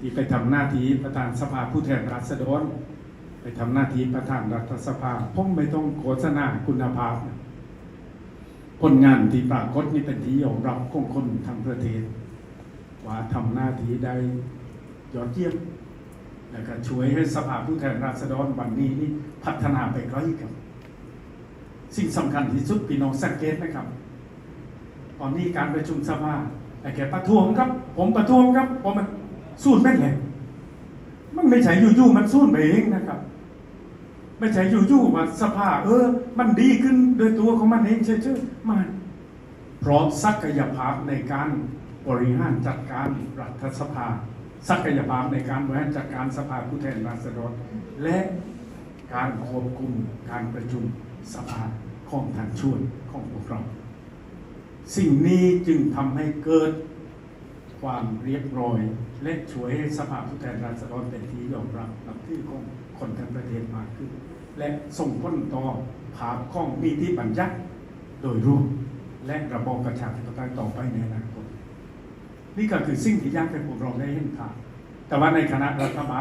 ที่ไปทำหน้าที่ประธานสภาผู้แทนราษฎร ไปทำหน้าที่ประธานรัฐสภาผมไม่ต้องโฆษณาคุณภาพ ผลงานที่ปรากฏนี่เป็นที่ยอมรับของคนทั้งประเทศ ว่าทำหน้าที่ได้ยอดเยี่ยมแล้วก็ช่วยให้สภาผู้แทนราษฎรวันนี้นี่พัฒนาไปไกลครับสิ่งสำคัญที่สุดพี่น้องสังเกตนะครับ ตอนนี้การประชุมสภาไอ้แกประท้วงครับ ผมประท้วงครับผม สู้แม่นเลยมันไม่ใช่อยู่ๆมันสู้ไปเองนะครับ ไม่ใช่อยู่ๆว่าสภาเออ มันดีขึ้นโดยตัวของมันเองเฉยๆไมันเพราะศักยภาพในการบริหารจัดการรัฐสภา ศักยภาพในการบริหารจัดการสภาผู้แทนราษฎรและการควบคุมการประชุมสภาของทางชวยของพวกเรา สิ่งนี้จึงทำให้เกิด ความเรียบร้อย และช่วยให้สภาผู้แทนราษฎรเป็นที่ยอมรับนับถือของคนทั้งประเทศมากขึ้น และส่งผลต่อภาพของมีที่บัญญัติโดยรวมและระบอบประชาธิปไตยต่อไปในอนาคตนี่ก็คือสิ่งที่ยากให้พวกเราได้เห็นภาพแต่ว่าในคณะรัฐบาล